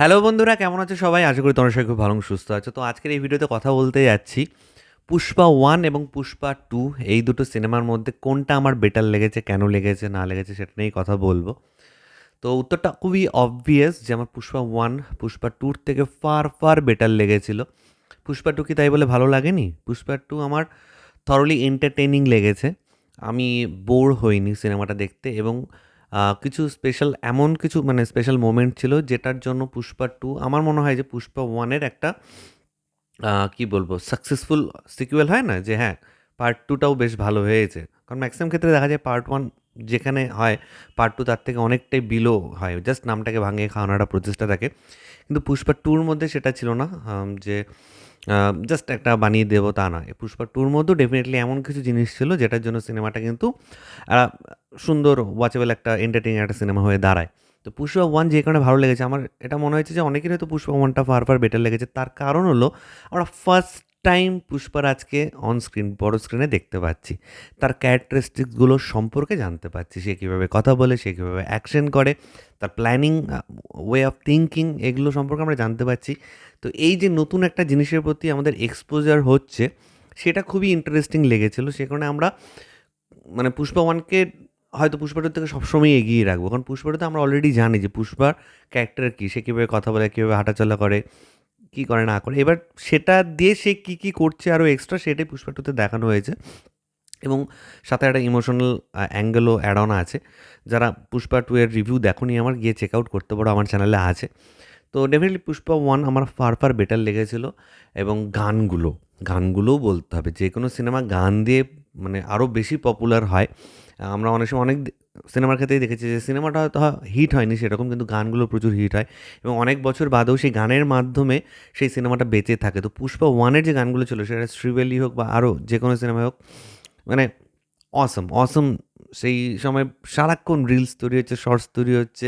Hello বন্ধুরা, কেমন আছো সবাই? আশা করি তোমরা সবাই খুব ভালো সুস্থ আছো। তো আজকের এই ভিডিওতে কথা বলতে যাচ্ছি পুষ্পা ওয়ান এবং পুষ্পা টু এই দুটো সিনেমার মধ্যে কোনটা আমার বেটার লেগেছে, কেন লেগেছে, না লেগেছে সেটা নিয়েই কথা বলব। তো উত্তরটা খুবই অবভিয়াস যে আমার পুষ্পা ওয়ান পুষ্পা টুর থেকে ফার ফার বেটার লেগেছিল। পুষ্পা টু কি তাই বলে ভালো লাগেনি? পুষ্পা টু আমার থরলি এন্টারটেনিং লেগেছে। আমি বোর হইনি সিনেমাটা দেখতে এবং কিছু স্পেশাল এমন কিছু মানে স্পেশাল মোমেন্ট ছিল যেটার জন্য পুষ্পা টু আমার মনে হয় যে পুষ্পা ওয়ানের একটা কি বলব সাকসেসফুল সিকুয়েল হয় না? যে হ্যাঁ পার্ট টুটাও বেশ ভালো হয়েছে। কারণ ম্যাক্সিমাম ক্ষেত্রে দেখা যায় পার্ট ওয়ান যেখানে হয় পার্ট টু তার থেকে অনেকটাই বিলো হয়। জাস্ট নামটাকে ভাঙিয়ে খাওয়ানোর একটা প্রচেষ্টা থাকে। কিন্তু পুষ্পা টুর মধ্যে সেটা ছিল না যে জাস্ট একটা বানিয়ে দেবো তা না এই পুষ্পা টুর মধ্যেও ডেফিনেটলি এমন কিছু জিনিস ছিল, যেটার জন্য সিনেমাটা কিন্তু সুন্দর ওয়াচেবল একটা এন্টারটেইনিং একটা সিনেমা হয়ে দাঁড়ায়। তো পুষ্পা ওয়ান যে কারণে ভালো লেগেছে, আমার, এটা মনে হয়েছে যে অনেকের হয়তো পুষ্পা ওয়ানটা ফার ফার বেটার লেগেছে। তার কারণ হলো, আমরা ফার্স্ট টাইম পুষ্পারাজকে অন স্ক্রিন বড় স্ক্রিনে দেখতে পাচ্ছি। তার ক্যারেক্টারিস্টিক্সগুলো সম্পর্কে জানতে পারছি সে কীভাবে কথা বলে, সে কীভাবে অ্যাকশন করে, তার প্ল্যানিং ওয়ে অফ থিঙ্কিং এগুলো সম্পর্কে আমরা জানতে পারছি তো এই যে নতুন একটা জিনিসের প্রতি আমাদের এক্সপোজার হচ্ছে, সেটা খুবই ইন্টারেস্টিং লেগেছিল। সে কারণে আমরা মানে পুষ্পা ওয়ানকে হয়তো পুষ্পা টুর থেকে সবসময় এগিয়ে রাখব। কারণ পুষ্পা টুতে আমরা অলরেডি জানি যে পুষ্পার ক্যারেক্টার কী, সে কীভাবে কথা বলে, কীভাবে হাঁটাচলা করে কী করে না করে। এবার সেটা দিয়ে সে কী কী করছে আরও এক্সট্রা সেটাই পুষ্পা টুতে দেখানো হয়েছে। এবং সাথে একটা ইমোশনাল অ্যাঙ্গেলও অ্যাড অন আছে। যারা পুষ্পা টু এর রিভিউ দেখোনি আমার, গিয়ে চেক আউট করতে পারো, আমার চ্যানেলে আছে। তো ডেফিনেটলি পুষ্পা ওয়ান আমার ফার ফার বেটার লেগেছিল এবং গানগুলো, গানগুলোও বলতে হবে। যে কোনো সিনেমা গান দিয়ে মানে আরও বেশি পপুলার হয়। আমরা অনেক সময়, অনেক সিনেমার ক্ষেত্রেই দেখেছি যে সিনেমাটা হয়তো হিট হয়নি সেরকম, কিন্তু গানগুলো প্রচুর হিট হয়। এবং অনেক বছর বাদেও সেই গানের মাধ্যমে সেই সিনেমাটা বেঁচে থাকে। তো পুষ্পা ওয়ানের যে গানগুলো ছিল, সেটা শ্রীবেলি হোক বা আরও যে কোনো সিনেমায় হোক মানে অসম অসম সেই সময় সারাক্ষণ রিলস তৈরি হচ্ছে শর্টস তৈরি হচ্ছে,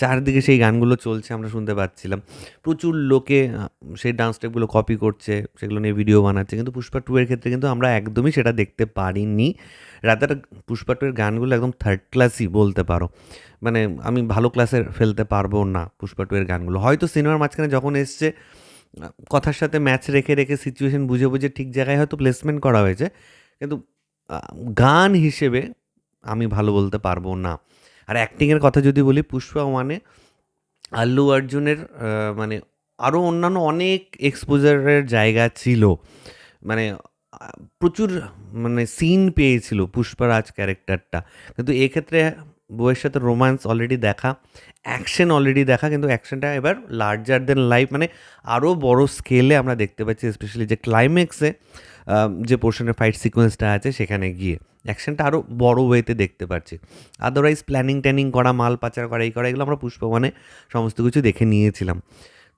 চারদিকে সেই গানগুলো চলছে, আমরা শুনতে পাচ্ছিলাম। প্রচুর লোকে সেই ডান্স স্টেপগুলো কপি করছে, সেগুলো নিয়ে ভিডিও বানাচ্ছে, কিন্তু পুষ্পা টু এর ক্ষেত্রে কিন্তু আমরা একদমই সেটা দেখতে পারিনি। রাতার পুষ্পা টু এর গানগুলো একদম থার্ড ক্লাসই বলতে পারো। মানে আমি ভালো ক্লাসে ফেলতে পারব না পুষ্পা টু এর গানগুলো। হয়তো সিনেমার মাঝখানে যখন এসছে কথার সাথে ম্যাচ রেখে রেখে সিচুয়েশন বুঝে বুঝে ঠিক জায়গায় হয়তো প্লেসমেন্ট করা হয়েছে, কিন্তু গান হিসেবে আমি ভালো বলতে পারব না। আর অ্যাক্টিংয়ের কথা যদি বলি, পুষ্পা ওয়ানে আল্লু অর্জুনের মানে আরও অন্যান্য অনেক এক্সপোজারের জায়গা ছিল। মানে প্রচুর মানে সিন পেয়েছিল পুষ্পারাজ ক্যারেক্টারটা কিন্তু এক্ষেত্রে বউয়ের সাথে রোম্যান্স অলরেডি দেখা অ্যাকশন অলরেডি দেখা, কিন্তু অ্যাকশনটা এবার লার্জার দেন লাইফ মানে আরও বড় স্কেলে আমরা দেখতে পাচ্ছি স্পেশালি যে ক্লাইম্যাক্সে যে পোর্শনের ফাইট সিকোয়েন্সটা আছে সেখানে গিয়ে। অ্যাকশনটা আরও বড় ওয়েতে দেখতে পাচ্ছি আদারওয়াইজ প্ল্যানিং ট্যানিং করা, মাল পাচার করা, এই করা, এগুলো আমরা পুষ্পবনে সমস্ত কিছু দেখে নিয়েছিলাম।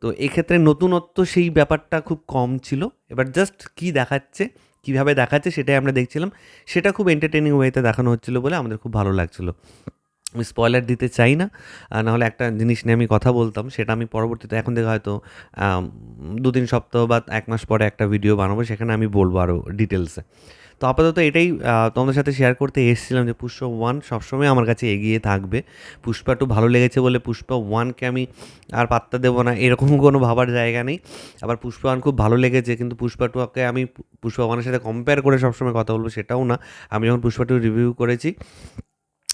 তো এক্ষেত্রে নতুনত্ব সেই ব্যাপারটা খুব কম ছিল। এবার জাস্ট কি দেখাচ্ছে, কীভাবে দেখাচ্ছে সেটাই আমরা দেখছিলাম। সেটা খুব এন্টারটেনিং ওয়েতে দেখানো হচ্ছিল বলে আমাদের খুব ভালো লাগছিল। আমি স্পয়লার দিতে চাই না। নাহলে একটা জিনিস নিয়ে আমি কথা বলতাম, সেটা আমি পরবর্তীতে, এখন থেকে হয়তো দু তিন সপ্তাহ বা এক মাস পরে একটা ভিডিও বানাবো, সেখানে আমি বলব আরও ডিটেলসে তো আপাতত এটাই তোমাদের সাথে শেয়ার করতে এসেছিলাম যে পুষ্পা ওয়ান সবসময় আমার কাছে এগিয়ে থাকবে। পুষ্পা টু ভালো লেগেছে বলে পুষ্পা ওয়ানকে আমি আর পাত্তা দেবো না, এরকম কোনো ভাবার জায়গা নেই। আবার পুষ্পা ওয়ান খুব ভালো লেগেছে, কিন্তু পুষ্পা টুকে আমি, পুষ্পা ওয়ানের সাথে কম্পেয়ার করে সবসময় কথা বলব সেটাও না। আমি যখন পুষ্পা টু রিভিউ করেছি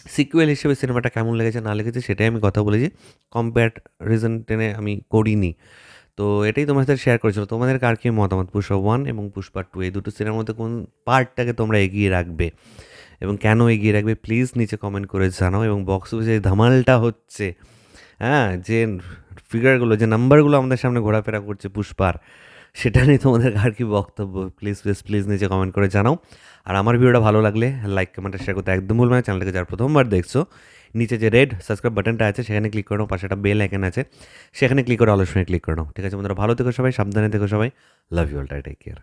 সিকুয়েল হিসেবে সিনেমাটা কেমন লেগেছে, না লেগেছে সেটাই আমি কথা বলেছি। কম্পেয়ার রিজন টেনে আমি করিনি। তো এটাই তোমার সাথে শেয়ার করেছিল তোমাদের কার কি মতামত? পুষ্পা ওয়ান এবং পুষ্পা টু এই দুটো সিনেমার মধ্যে কোন পার্টটাকে তোমরা এগিয়ে রাখবে? এবং কেন এগিয়ে রাখবে? প্লিজ নিচে কমেন্ট করে জানাও এবং বক্স অফিসে ধামালটা হচ্ছে হ্যাঁ যে ফিগারগুলো যে নাম্বারগুলো আমাদের সামনে ঘোরাফেরা করছে পুষ্পার সেটা নিয়ে তোমাদের আর কি বক্তব্য? প্লিজ প্লিজ প্লিজ নিচে কমেন্ট করে জানাও। আর আমার ভিডিওটা ভালো লাগলে লাইক কমেন্ট শেয়ার করতে একদম ভুলবে না। চ্যানেলটাকে যার প্রথমবার দেখছ, নিচে যে রেড সাবস্ক্রাইব বাটনটা আছে, সেখানে ক্লিক করে নাও, পাশে একটা বেল আইকন আছে। সেখানে ক্লিক করে আলোচনায় ক্লিক করে নাও। ঠিক আছে তোমরা ভালো থেকো সবাই, সাবধানে থেকো সবাই। Love you all take care